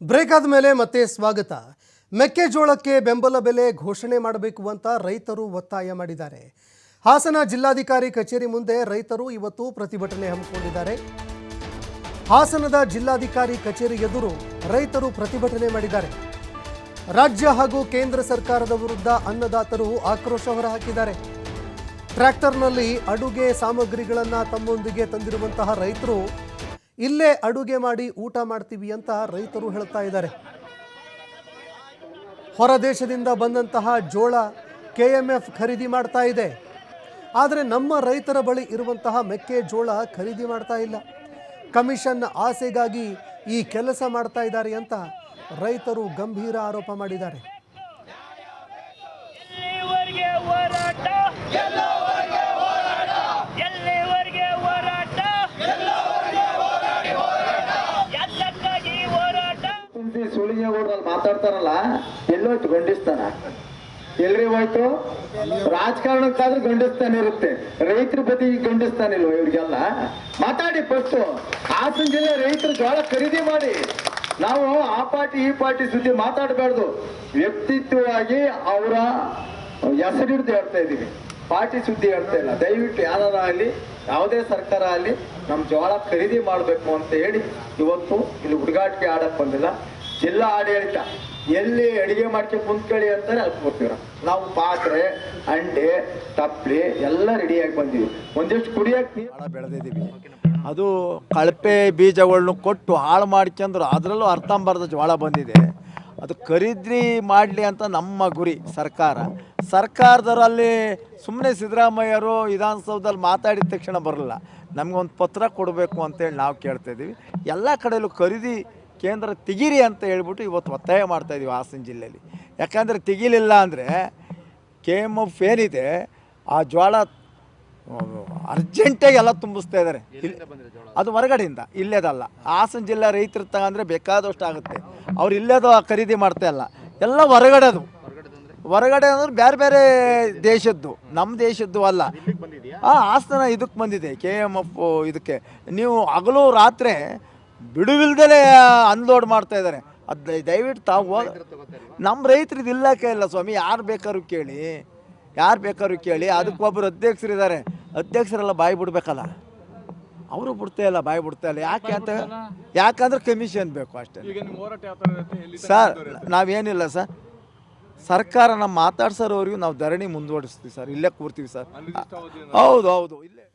Break ಆದಮೇಲೆ ಮತ್ತೆ ಸ್ವಾಗತ. ಮೆಕ್ಕೆಜೋಳಕ್ಕೆ ಬೆಂಬಲ ಬೆಲೆ ಘೋಷಣೆ ಮಾಡಬೇಕು ಅಂತ ರೈತರು ಒತ್ತಾಯ ಮಾಡಿದ್ದಾರೆ. ಹಾಸನ ಜಿಲ್ಲಾಧಿಕಾರಿ ಕಚೇರಿ ಮುಂದೆ ರೈತರು ಇವತ್ತು ಪ್ರತಿಭಟನೆ ಹಮ್ಮಿಕೊಂಡಿದ್ದಾರೆ. ಹಾಸನದ ಜಿಲ್ಲಾಧಿಕಾರಿ ಕಚೇರಿ ಎದುರು ರೈತರು ಪ್ರತಿಭಟನೆ ಮಾಡಿದ್ದಾರೆ. ರಾಜ್ಯ ಹಾಗೂ ಕೇಂದ್ರ ಸರ್ಕಾರದ ವಿರುದ್ಧ ಅನ್ನದಾತರು ಆಕ್ರೋಶ ಹೊರಹಾಕಿದ್ದಾರೆ. ಟ್ರ್ಯಾಕ್ಟರ್ನಲ್ಲಿ ಅಡುಗೆ ಸಾಮಗ್ರಿಗಳನ್ನು ತಮ್ಮೊಂದಿಗೆ ತಂದಿರುವಂತಹ ರೈತರು ಇಲ್ಲೇ ಅಡುಗೆ ಮಾಡಿ ಊಟ ಮಾಡ್ತೀವಿ ಅಂತ ರೈತರು ಹೇಳ್ತಾ ಇದ್ದಾರೆ. ಹೊರ ದೇಶದಿಂದ ಬಂದಂತಹ ಜೋಳ ಕೆ ಎಂ ಎಫ್ ಖರೀದಿ ಮಾಡ್ತಾ ಇದೆ. ಆದರೆ ನಮ್ಮ ರೈತರ ಬಳಿ ಇರುವಂತಹ ಮೆಕ್ಕೆಜೋಳ ಖರೀದಿ ಮಾಡ್ತಾ ಇಲ್ಲ. ಕಮಿಷನ್ ಆಸೆಗಾಗಿ ಈ ಕೆಲಸ ಮಾಡ್ತಾ ಇದ್ದಾರೆ ಅಂತ ರೈತರು ಗಂಭೀರ ಆರೋಪ ಮಾಡಿದ್ದಾರೆ. ಊರಲ್ಲಿ ಮಾತಾಡ್ತಾರಲ್ಲ ಎಲ್ಲೋಯ್ತು ಗಂಡಿಸ್ತಾನ. ಎಲ್ರಿ ಹೋಯ್ತು? ರಾಜಕಾರಣಕ್ಕಾದ್ರೂ ಗಂಡಿಸ್ತಾನೆ ಇರುತ್ತೆ. ರೈತರ ಬದಿ ಗಂಡಿಸ್ತಾನಿಲ್ವ ಇವ್ರಿಗೆಲ್ಲ? ಮಾತಾಡಿ ಫಸ್ಟ್ ಹಾಸನ ಜಿಲ್ಲೆ ರೈತರು ಜೋಳ ಖರೀದಿ ಮಾಡಿ. ನಾವು ಆ ಪಾರ್ಟಿ, ಈ ಪಾರ್ಟಿ ಸುದ್ದಿ ಮಾತಾಡಬಾರ್ದು. ವ್ಯಕ್ತಿತ್ವವಾಗಿ ಅವರ ಹೆಸರಿಡ್ದು ಹೇಳ್ತಾ ಇದ್ದೀವಿ ಪಾರ್ಟಿ ಸುದ್ದಿ ಹೇಳ್ತಾ ಇಲ್ಲ. ದಯವಿಟ್ಟು ಯಾರ ಆಗಲಿ, ಯಾವುದೇ ಸರ್ಕಾರ ಆಗಲಿ ನಮ್ಮ ಜೋಳ ಖರೀದಿ ಮಾಡಬೇಕು ಅಂತ ಹೇಳಿ ಇವತ್ತು ಇಲ್ಲಿ ಹುಡುಗಾಟಿಕೆ ಆಡಕ್ಕೆ ಬಂದಿಲ್ಲ. ಜಿಲ್ಲಾ ಆಡಳಿತ ಎಲ್ಲಿ ಅಡಿಗೆ ಮಾಡ್ಕೊಂಡು ಕುಂತ್ಕೊಳ್ಳಿ ಅಂತಾರೆ ಅಲ್ಲಿ ಕೂರ್ತೀವಿ ನಾವು ಪಾತ್ರೆ ಅಂಡೆ ತಪ್ಪಲಿ ಎಲ್ಲ ರೆಡಿಯಾಗಿ ಬಂದೀವಿ. ಒಂದಿಷ್ಟು ಕುಡಿಯಕ್ಕೆ ಬೆಳೆದಿದ್ದೀವಿ. ಅದು ಕಳಪೆ ಬೀಜಗಳನ್ನು ಕೊಟ್ಟು ಹಾಳು ಮಾಡ್ಕೊಂಡ್ರು. ಅದರಲ್ಲೂ ಅರ್ಥಂಬರ್ಧ ಜೋಳ ಬಂದಿದೆ. ಅದು ಖರೀದಿ ಮಾಡಲಿ ಅಂತ ನಮ್ಮ ಗುರಿ, ಸರ್ಕಾರ. ಸರ್ಕಾರದರಲ್ಲಿ ಸುಮ್ಮನೆ ಸಿದ್ದರಾಮಯ್ಯರು ವಿಧಾನಸೌಧದಲ್ಲಿ ಮಾತಾಡಿದ ತಕ್ಷಣ ಬರಲ್ಲ. ನಮಗೊಂದು ಪತ್ರ ಕೊಡಬೇಕು ಅಂತೇಳಿ ನಾವು ಕೇಳ್ತಾ ಇದ್ದೀವಿ. ಎಲ್ಲ ಕಡೆಯಲ್ಲೂ ಖರೀದಿ ಕೇಂದ್ರ ತೆಗೀರಿ ಅಂತ ಹೇಳ್ಬಿಟ್ಟು ಇವತ್ತು ಒತ್ತಾಯ ಮಾಡ್ತಾ ಇದ್ದೀವಿ ಹಾಸನ ಜಿಲ್ಲೆಯಲ್ಲಿ. ಯಾಕಂದರೆ ತೆಗೀಲಿಲ್ಲ ಅಂದರೆ ಕೆ ಎಂ ಎಫ್ ಏನಿದೆ ಆ ಜೋಳ ಅರ್ಜೆಂಟಾಗಿ ಎಲ್ಲ ತುಂಬಿಸ್ತಾ ಇದ್ದಾರೆ ಅದು ಹೊರಗಡೆಯಿಂದ ಇಲ್ಲೇದಲ್ಲ. ಹಾಸನ ಜಿಲ್ಲೆ ರೈತರು ತಗೊಂಡ್ರೆ ಬೇಕಾದಷ್ಟು ಆಗುತ್ತೆ. ಅವ್ರು ಇಲ್ಲೇದು ಖರೀದಿ ಮಾಡ್ತಾ ಇಲ್ಲ. ಎಲ್ಲ ಹೊರಗಡೆ ಅದು ಹೊರಗಡೆ ಅಂದ್ರೆ ಬೇರೆ ಬೇರೆ ದೇಶದ್ದು. ನಮ್ಮ ದೇಶದ್ದು ಅಲ್ಲ. ಆ ಹಾಸನ ಇದಕ್ಕೆ ಬಂದಿದೆ ಕೆ ಎಂ ಎಫ್ ಇದಕ್ಕೆ. ನೀವು ಹಗಲು ರಾತ್ರಿ ಬಿಡುವಿಲ್ದಲೇ ಅನ್ಲೋಡ್ ಮಾಡ್ತಾ ಇದ್ದಾರೆ ಅದು ದಯವಿಟ್ಟು ತಾವು ನಮ್ಮ ರೈತರದ್ದು ಇಲ್ಲಕ್ಕೆ ಇಲ್ಲ ಸ್ವಾಮಿ ಯಾರು ಬೇಕಾದ್ರು ಕೇಳಿ. ಯಾರು ಬೇಕಾದ್ರೂ ಕೇಳಿ ಅದಕ್ಕೊಬ್ಬರು ಅಧ್ಯಕ್ಷರಿದ್ದಾರೆ ಅಧ್ಯಕ್ಷರೆಲ್ಲ ಬಾಯಿ ಬಿಡ್ಬೇಕಲ್ಲ. ಅವರು ಬಿಡ್ತಾ ಇಲ್ಲ ಬಾಯಿ ಬಿಡ್ತಾ ಇಲ್ಲ. ಯಾಕೆ ಅಂತ ಯಾಕಂದ್ರೆ ಕಮಿಷನ್ ಬೇಕು ಅಷ್ಟೇ. ಸರ್ ನಾವೇನಿಲ್ಲ ಸರ್. ಸರ್ಕಾರ ನಮ್ಮ ಮಾತಾಡ್ಸೋರವ್ರಿಗೂ ನಾವು ಧರಣಿ ಮುಂದುವರಿಸ್ತೀವಿ ಸರ್. ಇಲ್ಲೇ ಕೂರ್ತೀವಿ ಸರ್. ಹೌದು ಹೌದು. ಇಲ್ಲೇ